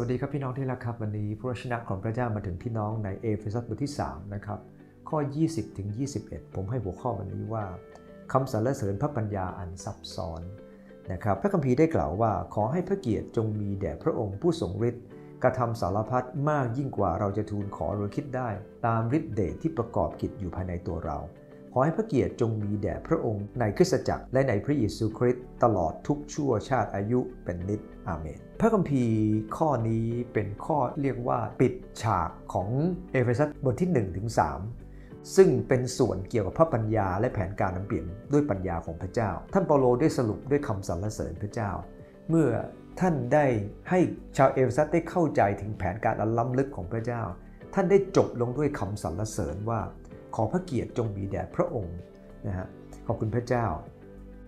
สวัสดีครับพี่น้องที่รักครับวันนี้พระวจนะของพระเจ้ามาถึงพี่น้องในเอเฟซัสบทที่3นะครับข้อ 20ถึง21 ผมให้หัวข้อวันนี้ว่าคำสรรเสริญพระปัญญาอันซับซ้อนนะครับพระคัมภีร์ได้กล่าวว่า ขอให้พระเกียรติจงมีแด่พระองค์ผู้ทรงฤทธิ์กระทำสารพัดมากยิ่งกว่าเราจะทูลขอหรือคิดได้ ตามฤทธิเดชที่ประกอบกิจอยู่ภายในตัวเรา อให้พระเกียรติจงมีแด่พระองค์ในคริสตจักรและในพระเยซูคริสต์ตลอดทุกชั่วชาติอายุเป็นนิจอาเมนพระคัมภีร์ข้อนี้เป็นข้อเรียกว่าปิดฉากของเอเฟซัสบทที่1ถึง3ซึ่งเป็นส่วนเกี่ยวกับพระปัญญาและแผนการนำเปลี่ยนด้วยปัญญาของพระเจ้า ท่านเปาโลได้สรุปด้วยคำสรรเสริญพระเจ้า เมื่อท่านได้ให้ชาวเอเฟซัสได้เข้าใจถึงแผนการอันล้ำลึกของพระเจ้า ท่านได้จบลงด้วยคำสรรเสริญว่า ขอพระเกียรติจงมีแด่พระองค์นะฮะขอบคุณพระเจ้า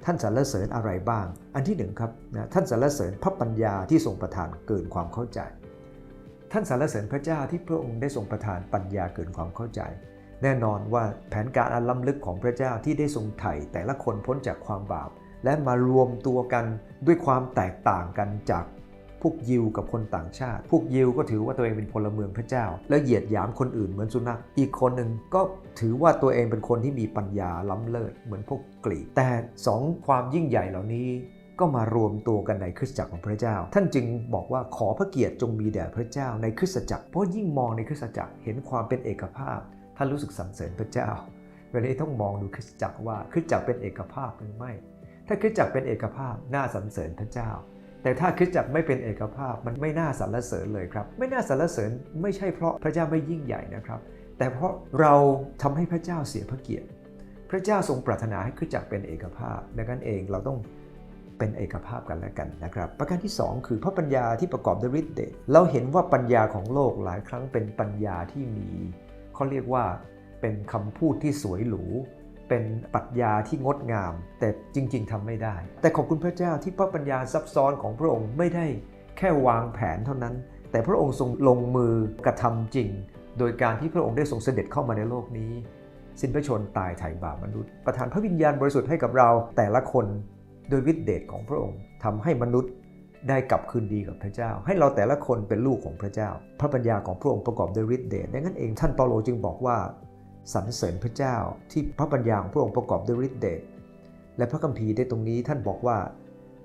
ท่านสรรเสริญอะไรบ้าง อันที่หนึ่งครับนะท่านสรรเสริญพระปัญญาที่ทรงประทานเกินความเข้าใจ ท่านสรรเสริญพระเจ้าที่พระองค์ได้ทรงประทานปัญญาเกินความเข้าใจ แน่นอนว่าแผนการอันล้ำลึกของพระเจ้าที่ได้ทรงไถ่แต่ละคนพ้นจากความบาป และมารวมตัวกันด้วยความแตกต่างกันจาก พวกยิวกับคนต่างชาติ พวกยิวก็ถือว่าตัวเองเป็นพลเมืองพระเจ้า และเหยียดหยามคนอื่นเหมือนสุนัข อีกคนหนึ่งก็ถือว่าตัวเองเป็นคนที่มีปัญญาล้ำเลิศเหมือนพวกกรีก แต่สองความยิ่งใหญ่เหล่านี้ก็มารวมตัวกันในคริสตจักรของพระเจ้า ท่านจึงบอกว่าขอพระเกียรติจงมีแด่พระเจ้าในคริสตจักร เพราะยิ่งมองในคริสตจักรเห็นความเป็นเอกภาพ ท่านรู้สึกสรรเสริญพระเจ้า เวลาต้องมองดูคริสตจักรว่าคริสตจักรเป็นเอกภาพหรือไม่ ถ้าคริสตจักรเป็นเอกภาพน่าสรรเสริญพระเจ้า แต่ถ้าคริสตจักรไม่เป็นเอกภาพมันไม่น่าสรรเสริญเลยครับ ไม่น่าสรรเสริญไม่ใช่เพราะพระเจ้าไม่ยิ่งใหญ่นะครับ แต่เพราะเราทำให้พระเจ้าเสียพระเกียรติ พระเจ้าทรงปรารถนาให้คริสตจักรเป็นเอกภาพดังนั้นเองเราต้องเป็นเอกภาพกันแล้วกันนะครับ ประการที่ 2 คือพระปัญญาที่ประกอบด้วยฤทธิ์เดชเราเห็นว่าปัญญาของโลกหลายครั้งเป็นปัญญาที่มีเขาเรียกว่าเป็นคำพูดที่สวยหรู เป็นปรัชญาที่งดงาม แต่จริง ๆทำไม่ได้ แต่ขอบคุณพระเจ้าที่พระปัญญาซับซ้อนของพระองค์ไม่ได้แค่วางแผนเท่านั้น แต่พระองค์ทรงลงมือกระทำจริง โดยการที่พระองค์ได้ทรงเสด็จเข้ามาในโลกนี้ สิ้นพระชนตายไถ่บาปมนุษย์ ประทานพระวิญญาณบริสุทธิ์ให้กับเราแต่ละคนโดยฤทธิเดชของพระองค์ทำให้มนุษย์ได้กลับคืนดีกับพระเจ้า ให้เราแต่ละคนเป็นลูกของพระเจ้า พระปัญญาของพระองค์ประกอบด้วยฤทธิเดชดังนั้นเองท่านเปาโลจึงบอกว่า สรรเสริญพระเจ้าที่พระปัญญาของพระองค์ประกอบด้วยฤทธิเดชและพระคัมภีร์ได้ตรงนี้ท่านบอกว่า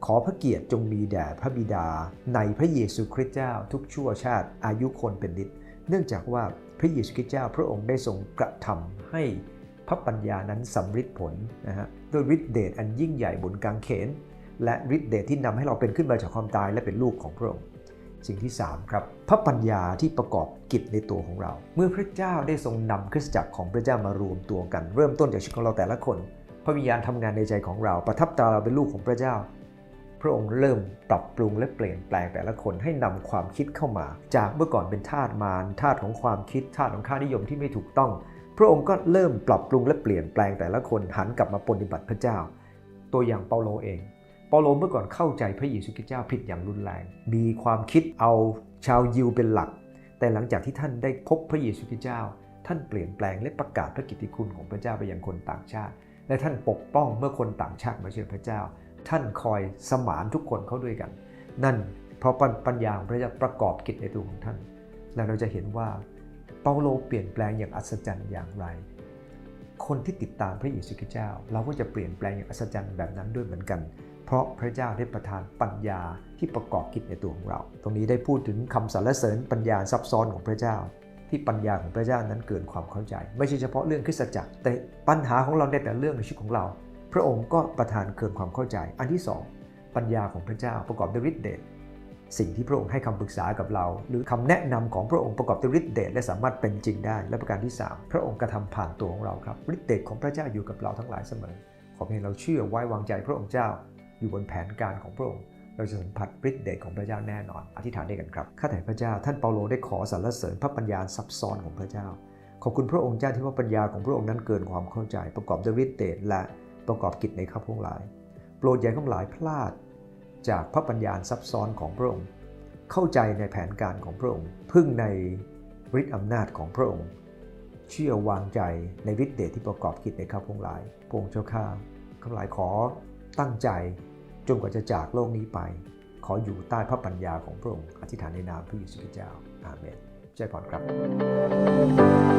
ขอพระเกียรติจงมีแด่พระบิดา ในพระเยซูคริสต์เจ้า ทุกชั่วชาติอายุคนเป็นนิดเนื่องจากว่าพระเยซูคริสต์เจ้าพระองค์ได้ทรงกระทำให้พระปัญญานั้นสำฤทธิ์ผลนะฮะด้วยฤทธิเดชอันยิ่งใหญ่บนกางเขน และฤทธิเดชที่นำให้เราเป็นขึ้นมาจากความตายและเป็นลูกของพระองค์ สิ่งที่ 3 ครับ พระปัญญาที่ประกอบกิจในตัวของเรา เมื่อพระเจ้าได้ทรงนำคริสตจักรของพระเจ้ามารวมตัวกัน เริ่มต้นจากชีวิตของเราแต่ละคน พระวิญญาณทำงานในใจของเรา ประทับตาเราเป็นลูกของพระเจ้า พระองค์เริ่มปรับปรุงและเปลี่ยนแปลงแต่ละคนให้นำความคิดเข้ามา จากเมื่อก่อนเป็นทาสมารทาสของความคิดทาสของค่านิยมที่ไม่ถูกต้อง พระองค์ก็เริ่มปรับปรุงและเปลี่ยนแปลงแต่ละคนหันกลับมาปฏิบัติพระเจ้า ตัวอย่างเปาโลเอง เปาโลเมื่อก่อนเข้าใจพระเยซูคริสต์เจ้าผิดอย่างรุนแรง มีความคิดเอาชาวยิวเป็นหลัก แต่หลังจากที่ท่านได้พบพระเยซูคริสต์เจ้า ท่านเปลี่ยนแปลงและประกาศพระกิตติคุณของพระเจ้าไปยังคนต่างชาติ และท่านปกป้องเมื่อคนต่างชาติมาเชื่อพระเจ้า ท่านคอยสมานทุกคนเข้าด้วยกัน นั่นเพราะปัญญาของพระเจ้าประกอบกิจในตัวของท่าน และเราจะเห็นว่าเปาโลเปลี่ยนแปลงอย่างอัศจรรย์อย่างไร คนที่ติดตามพระเยซูคริสต์เจ้า เราก็จะเปลี่ยนแปลงอย่างอัศจรรย์แบบนั้นด้วยเหมือนกัน เพราะพระเจ้าได้ประทานปัญญาที่ประกอบกิจในตัวของเรา ตรงนี้ได้พูดถึงคำสรรเสริญปัญญาซับซ้อนของพระเจ้า ที่ปัญญาของพระเจ้านั้นเกินความเข้าใจ ไม่ใช่เฉพาะเรื่องคริสตจักร แต่ปัญหาของเราในแต่เรื่องในชีวิตของเรา พระองค์ก็ประทานเกินความเข้าใจ อันที่สองปัญญาของพระเจ้าประกอบด้วยฤทธิ์เดชสิ่งที่พระองค์ให้คำปรึกษากับเรา หรือคำแนะนำของพระองค์ประกอบด้วยฤทธิ์เดชและสามารถเป็นจริงได้ และประการที่ 3 พระองค์กระทำผ่านตัวของเราครับฤทธิ์เดชของพระเจ้าอยู่กับเราทั้งหลายเสมอ ขอเพียงเราเชื่อไว้วางใจพระองค์เจ้า อยู่บนแผนการของพระองค์ เราจะสัมผัสฤทธิ์เดชของพระเจ้าแน่นอน อธิษฐานด้วยกันครับข้าแต่พระเจ้าท่านเปาโลได้ขอสรรเสริญพระปัญญาซับซ้อนของพระเจ้า ขอบคุณพระองค์เจ้าที่ว่าปัญญาของพระองค์นั้นเกินความเข้าใจ ประกอบด้วยฤทธิ์เดชและประกอบกิจในข้าพงหลาย โปรดอย่ข้าหลายพลาด จากพระปัญญาซับซ้อนของพระองค์ เข้าใจในแผนการของพระองค์ พึ่งในฤทธิอำนาจของพระองค์เชื่อวางใจในฤทธิเดชที่ประกอบกิจในข้าพงหลายพงเจ้าข้าข้าหลายขอ ตั้งใจจนกว่าจะจากโลกนี้ไป ขออยู่ใต้พระปัญญาของพระองค์อธิษฐานในนามพระเยซูคริสต์เจ้าอาเมนใจพรครับ